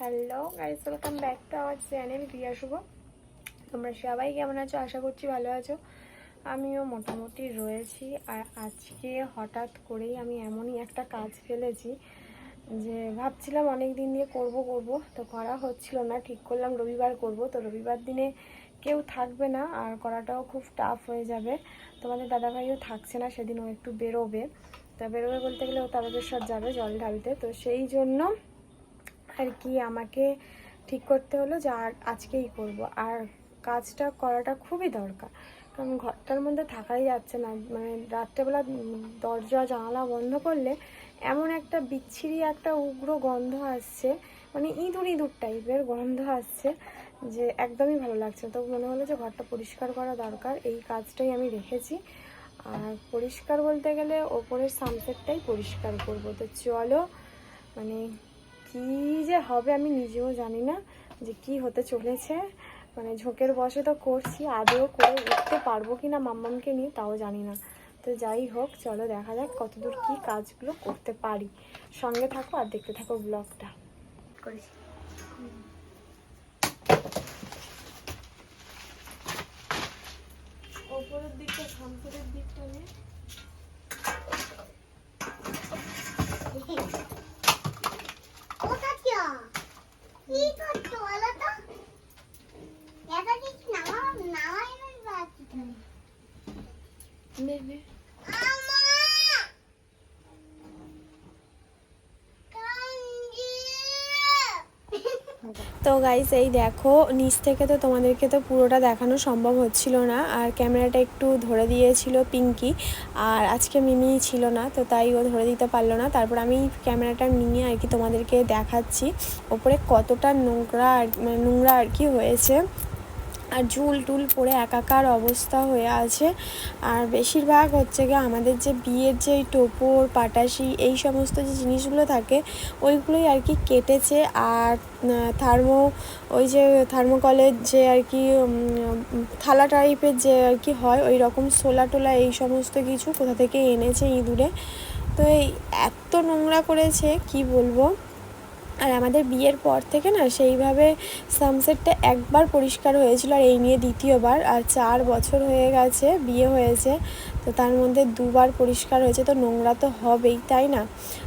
Hello guys welcome back to our channel Riya Shubho তোমরা সবাই কেমন আছো? আশা করছি ভালো আছো। আমিও মোটামুটি রয়েছি। আর আজকে হঠাৎ করেই আমি এমনই একটা কাজ ফেলেছি যে ভাবছিলাম অনেক দিন দিয়ে করব করব। তো করা হচ্ছিল না, ঠিক করলাম, রবিবার করব। তো রবিবার দিনে কেউ থাকবে না, আর করাটাও খুব টাফ হয়ে যাবে। তোমাদের দাদাভাইও থাকছে না সেদিন ও একটু বেরোবে। তা বেরোবে বলতে গেলে ও তারকেশ্বর যাবে জল ঢালতে। তো সেই জন্য আর কি আমাকে ঠিক করতে হলো যে আর আজকেই করব। আর কাজটা করাটা খুবই দরকার। কারণ ঘরটার মধ্যে থাকাই যাচ্ছে না। মানে রাত্রেবেলা দরজা, জানালা বন্ধ করলে এমন একটা বিচ্ছিরি একটা উগ্র গন্ধ আসছে মানে ইঁদুর ইঁদুর টাইপের গন্ধ আসছে যে একদমই ভালো লাগছে তো মনে হলো যে ঘরটা পরিষ্কার করা দরকার। এই কাজটাই আমি রেখেছি। আর পরিষ্কার বলতে গেলে ওপরের সানসেটটাই পরিষ্কার করব। তো চলো মানে কি যে হবে আমি নিজেও জানি না যে কি হতে চলেছে। মানে ঝোঁকের বসে তো করছি, আদৌ করে উঠতে পারব কি না মাম্মামকে নিয়ে তাও জানি না। তো যাই হোক, চলো দেখা যাক কতদূর কি কাজগুলো করতে পারি। সঙ্গে থাকো আর দেখতে থাকো ব্লগটা। করেছি। দিকটা দিকটা নিয়ে ওটা কি কি করছ বলো তো এটা কি নামা নামাই বাকি নে নে আমা কাঞ্জি তো গাইস এই দেখো, নিচ থেকে তো তোমাদেরকে তো পুরোটা দেখানো সম্ভব হচ্ছিল না। আর ক্যামেরাটা একটু ধরে দিয়েছিল পিঙ্কি, আর আজকে মিমি ছিল না, তো তাই ও ধরে দিতে পারল না। তারপর আমি ক্যামেরাটা নিয়ে আর কি তোমাদেরকে দেখাচ্ছি। ওপরে কতটা নোংরা আর- মানে নোংরা আর কি হয়েছে। আর ঝুল টুল পরে একাকার অবস্থা হয়ে আছে। আর বেশিরভাগ হচ্ছে গিয়ে আমাদের যে বিয়ের যে টোপর, পাটাশি এই সমস্ত যে জিনিসগুলো থাকে, ওইগুলোই আর কি কেটেছে। আর থার্মো, ওই যে থার্মোকলের যে আর কি থালা টাইপের যে আর কি হয়, ওই রকম সোলা টোলা এই সমস্ত কিছু কোথা থেকে এনেছে ইঁদুরে? তো এই এত নোংরা করেছে, কি বলব? আর আমাদের বিয়ের পর থেকে না সেইভাবে সানসেটটা একবার পরিষ্কার হয়েছিল আর এই নিয়ে দ্বিতীয়বার, আর চার বছর হয়ে গেছে, বিয়ে হয়েছে, তো তার মধ্যে দুবার পরিষ্কার হয়েছে, তো নোংরা তো হবেই, তাই না?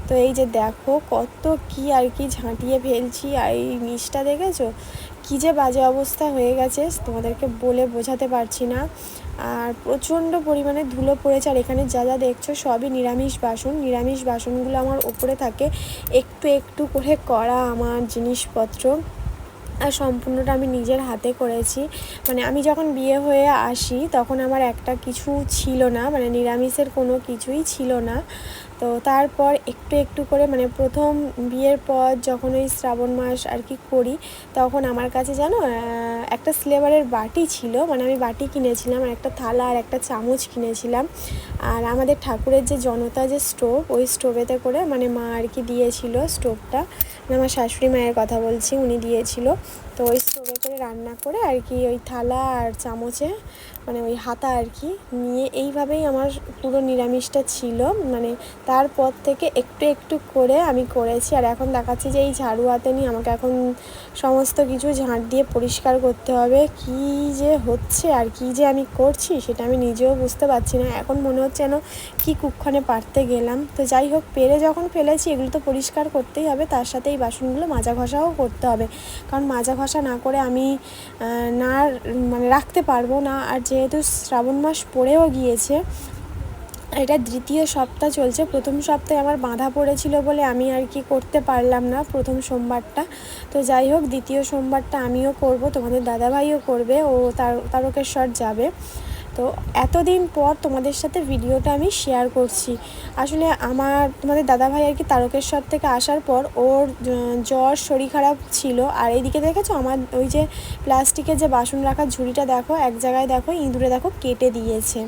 তো এই যে দেখো কত কি আর কি ঝাঁটিয়ে ফেলছি, আর এই নিচটা দেখেছ? কী যে বাজে অবস্থা হয়ে গেছে, তোমাদেরকে বলে বোঝাতে পারছি না। আর প্রচণ্ড পরিমাণে ধুলো পড়েছে, আর এখানে যা যা দেখছ সবই নিরামিষ বাসন। নিরামিষ বাসনগুলো আমার ওপরে থাকে, একটু একটু করে করা আমার জিনিসপত্র। আর সম্পূর্ণটা আমি নিজের হাতে করেছি। মানে আমি যখন বিয়ে হয়ে আসি, তখন আমার একটা কিছু ছিল না মানে নিরামিষের কোনো কিছুই ছিল না। তো তারপর একটু একটু করে মানে প্রথম বিয়ের পর যখন ওই শ্রাবণ মাস আর কি করি, তখন আমার কাছে জানো একটা স্লেভারের বাটি ছিল। মানে আমি বাটি কিনেছিলাম, আর একটা থালা আর একটা চামচ কিনেছিলাম। আর আমাদের ঠাকুরের যে জনতা যে স্টোভ, ওই স্টোভেতে করে মানে মা আর কি দিয়েছিল স্টোভটা। মানে আমার শাশুড়ি মায়ের কথা বলছি, উনি দিয়েছিল। তো ওই স্টোভে করে রান্না করে আর কি ওই থালা আর চামচে মানে ওই হাতা আর কি নিয়ে এইভাবেই আমার পুরো নিরামিষটা ছিল। মানে তারপর থেকে একটু একটু করে আমি করেছি। আর এখন দেখাচ্ছি যে এই ঝাড়ু হাতে নিয়ে আমাকে এখন সমস্ত কিছু ঝাঁট দিয়ে পরিষ্কার করতে হবে। কি যে হচ্ছে আর কি যে আমি করছি সেটা আমি নিজেও বুঝতে পারছি না। এখন মনে হচ্ছে যেন কী কুক্ষণে পারতে গেলাম। তো যাই হোক, পেরে যখন ফেলেছি এগুলো তো পরিষ্কার করতেই হবে। তার সাথে এই বাসনগুলো মাজা ঘষাও করতে হবে। কারণ মাজা ঘষা না করে আমি না মানে রাখতে পারব না। আর যেহেতু শ্রাবণ মাস পড়েও গিয়েছে, এটা দ্বিতীয় সপ্তাহ চলছে। প্রথম সপ্তাহে আমার বাঁধা পড়েছিল বলে আমি আর কি করতে পারলাম না প্রথম সোমবারটা। তো যাই হোক, দ্বিতীয় সোমবারটা আমিও করব, তোমাদের দাদাভাইও করবে, ও তার, তারকেশ্বর যাবে। তো এতদিন পর তোমাদের সাথে ভিডিওটা আমি শেয়ার করছি। আসলে আমার, তোমাদের দাদাভাই আর কি তারকেশ্বর থেকে আসার পর ওর জ্বর, শরীর খারাপ ছিল। আর এইদিকে দেখেছ আমার ওই যে প্লাস্টিকের যে বাসন রাখার ঝুড়িটা দেখো, এক জায়গায় দেখো, ইঁদুরে দেখো, কেটে দিয়েছে।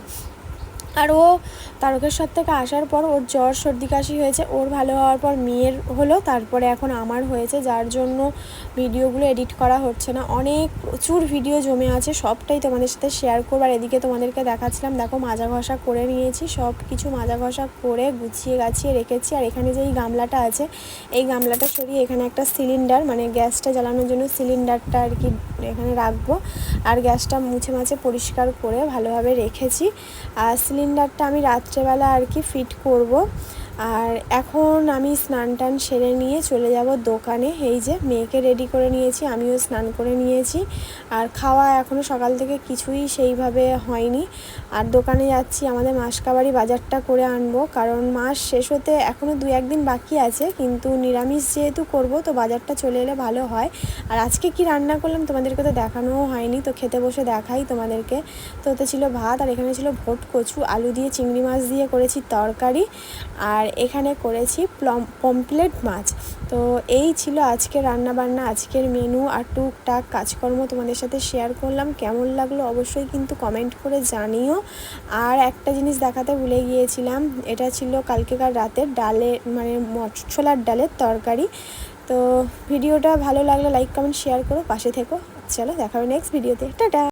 আর ও তারকেশ্বর থেকে আসার পর ওর জ্বর, সর্দি কাশি হয়েছে। ওর ভালো হওয়ার পর মেয়ের হলো, তারপরে এখন আমার হয়েছে, যার জন্য ভিডিওগুলো এডিট করা হচ্ছে না। অনেক প্রচুর ভিডিও জমে আছে, সবটাই তোমাদের সাথে শেয়ার করব। আর এদিকে তোমাদেরকে দেখাচ্ছিলাম, দেখো মাজা ঘষা করে নিয়েছি, সব কিছু মাজা ঘষা করে গুছিয়ে গাছিয়ে রেখেছি। আর এখানে যে এই গামলাটা আছে, এই গামলাটা সরিয়ে এখানে একটা সিলিন্ডার মানে গ্যাসটা জ্বালানোর জন্য সিলিন্ডারটা আর কি এখানে রাখব। আর গ্যাসটা মুছে মাছে পরিষ্কার করে ভালোভাবে রেখেছি। আর সিলিন্ডারটা আমি রাত্রেবেলা আর কি ফিট করব। আর এখন আমি স্নান টান সেরে নিয়ে চলে যাব দোকানে। এই যে মেয়েকে রেডি করে নিয়েছি, আমিও স্নান করে নিয়েছি। আর খাওয়া এখনও সকাল থেকে কিছুই সেইভাবে হয়নি। আর দোকানে যাচ্ছি, আমাদের মাসকাবাড়ি বাজারটা করে আনব। কারণ মাস শেষ হতে এখনও দু একদিন বাকি আছে, কিন্তু নিরামিষ যেহেতু করব, তো বাজারটা চলে এলে ভালো হয়। আর আজকে কি রান্না করলাম তোমাদেরকে তো দেখানোও হয়নি, তো খেতে বসে দেখাই তোমাদেরকে। তো ওতে ছিল ভাত, আর এখানে ছিল ভোট কচু, আলু দিয়ে, চিংড়ি মাছ দিয়ে করেছি তরকারি। আর এখানে করেছি প্লম পমপ্লেট মাছ। তো এই ছিল আজকে রান্না বান্না আজকের মেনু আর টুকটাক কাজকর্ম তোমাদের সাথে শেয়ার করলাম। কেমন লাগল অবশ্যই কিন্তু কমেন্ট করে জানিও। আর একটা জিনিস দেখাতে ভুলে গিয়েছিলাম, এটা ছিল কালকেকার রাতের ডালে মানে ছোলার ডালের তরকারি। তো ভিডিওটা ভালো লাগলে লাইক কমেন্ট শেয়ার করো, পাশে থেকো। চলো দেখা হবে নেক্সট ভিডিওতে টাটা!